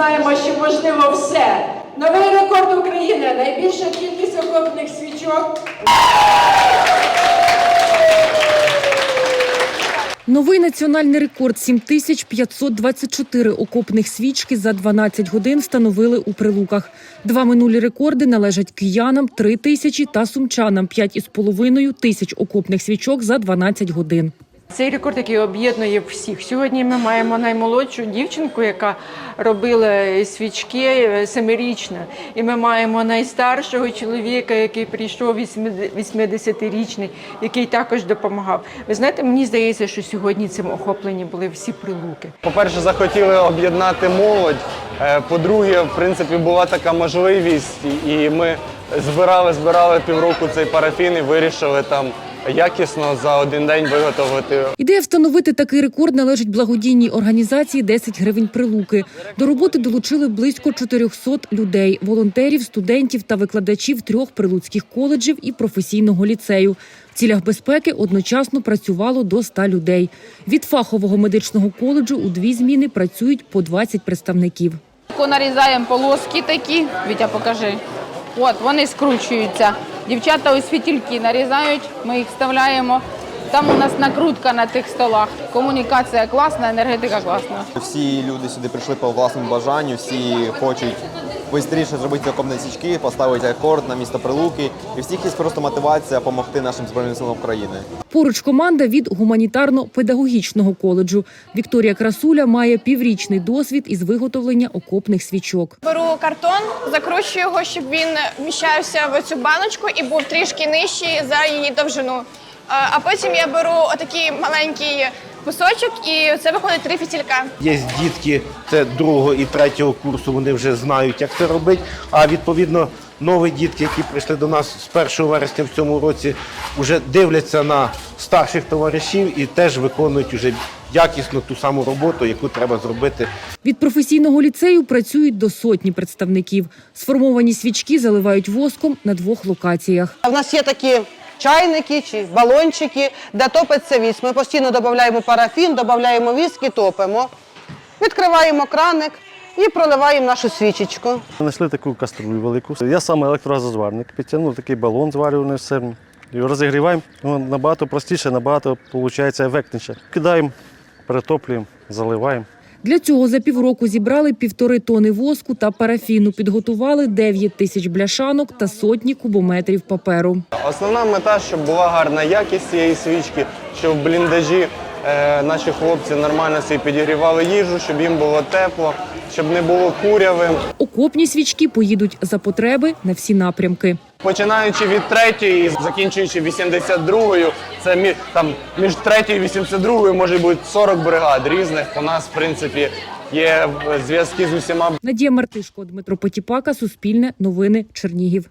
знаємо, що можливо все. Новий рекорд України. Найбільша кількість окопних свічок. Новий національний рекорд 7524 окопних свічки за 12 годин встановили у Прилуках. Два минулі рекорди належать киянам 3 тисячі та сумчанам 5,5 тисяч окопних свічок за 12 годин. Цей рекорд, який об'єднує всіх. Сьогодні ми маємо наймолодшу дівчинку, яка робила свічки е, семирічна. І ми маємо найстаршого чоловіка, який прийшов 80-річний, який також допомагав. Ви знаєте, мені здається, що сьогодні цим охоплені були всі прилуки. По-перше, захотіли об'єднати молодь. Е, По-друге, в принципі, була така можливість, і ми збирали, збирали півроку цей парафін і вирішили там якісно за один день виготовити Ідея встановити такий рекорд належить благодійній організації «10 гривень прилуки. До роботи долучили близько 400 людей – волонтерів, студентів та викладачів трьох прилуцьких коледжів і професійного ліцею. В цілях безпеки одночасно працювало до 100 людей. Від фахового медичного коледжу у дві зміни працюють по 20 представників. Тако нарізаємо полоски такі. Вітя, покажи. От, вони скручуються. Дівчата ось фітільки нарізають, ми їх вставляємо. Там у нас накрутка на тих столах. Комунікація класна, енергетика класна. Всі люди сюди прийшли по власному бажанню, всі хочуть швидше зробити окопні січки, поставити рекорд на місто Прилуки. І всіх є просто мотивація допомогти нашим Збройним силам України. Поруч команда від гуманітарно-педагогічного коледжу. Вікторія Красуля має піврічний досвід із виготовлення окопних свічок. Беру картон, закручую його, щоб він вміщався в цю баночку і був трішки нижчий за її довжину. А потім я беру отакий маленький кусочок, і це виходить три фітілька. Є дітки це другого і третього курсу, вони вже знають, як це робити. А відповідно, нові дітки, які прийшли до нас з 1 вересня в цьому році, вже дивляться на старших товаришів і теж виконують уже якісно ту саму роботу, яку треба зробити Від професійного ліцею працюють до сотні представників. Сформовані свічки заливають воском на двох локаціях. У нас є такі чайники чи балончики, де топиться віск. Ми постійно додаємо парафін, додаємо віск і топимо. Відкриваємо краник і проливаємо нашу свічечку. Знайшли таку каструлю велику. Я сам електрозазварник. Підтягнув такий балон зварюваний все. І розігріваємо. Ну, набагато простіше, набагато виходить ефектніше. Кидаємо, перетоплюємо, заливаємо. Для цього за півроку зібрали півтори тони воску та парафіну, підготували 9 тисяч бляшанок та сотні кубометрів паперу. Основна мета, щоб була гарна якість цієї свічки, щоб бліндажі наші хлопці нормально собі підігрівали їжу, щоб їм було тепло, щоб не було курявим. Окопні свічки поїдуть за потреби на всі напрямки. Починаючи від третьої і закінчуючи 82-ю, це мі, там між третьою і 82-ю може бути 40 бригад різних. У нас, в принципі, є зв'язки з усіма Надія Мартишко, Дмитро Потіпака, Суспільне, Новини, Чернігів.